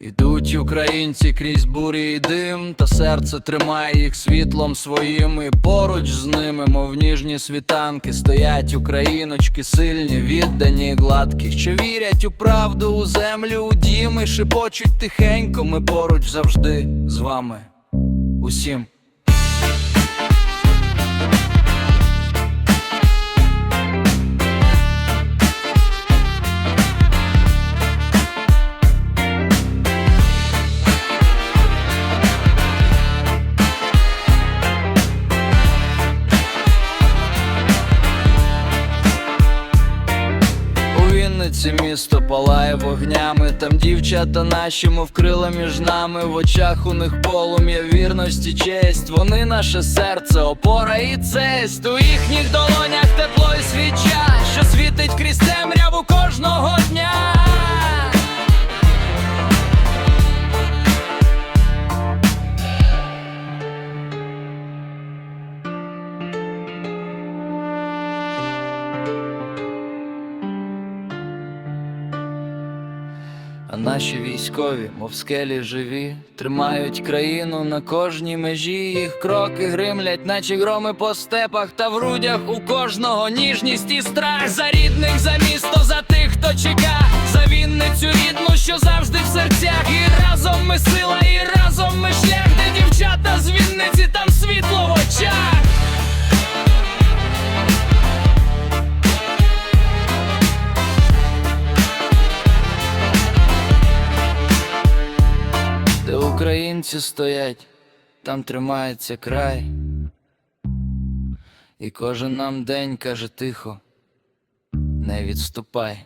Ідуть українці крізь бурі і дим, та серце тримає їх світлом своїм І поруч з ними, мов ніжні світанки, стоять україночки сильні, віддані гладкі, що вірять у правду, у землю, у дім і шепочуть тихенько, ми поруч завжди з вами. Усім. Вінниці місто палає вогнями, там дівчата наші, мов крила між нами, в очах у них полум'я вірності, честь. Вони наше серце, опора і цесть. У їхніх долонях тепло і свіча, наші військові, мов скелі живі, тримають країну на кожній межі. Їх кроки гримлять, наче громи по степах, та в грудях у кожного ніжність і страх. За рідних, за місто, за тих, хто чека, за Вінницю рідну, що завжди в серцях. І разом ми сила, і разом ми шлях, де дівчата з Вінниці, українці стоять, там тримається край. І кожен нам день каже тихо, не відступай.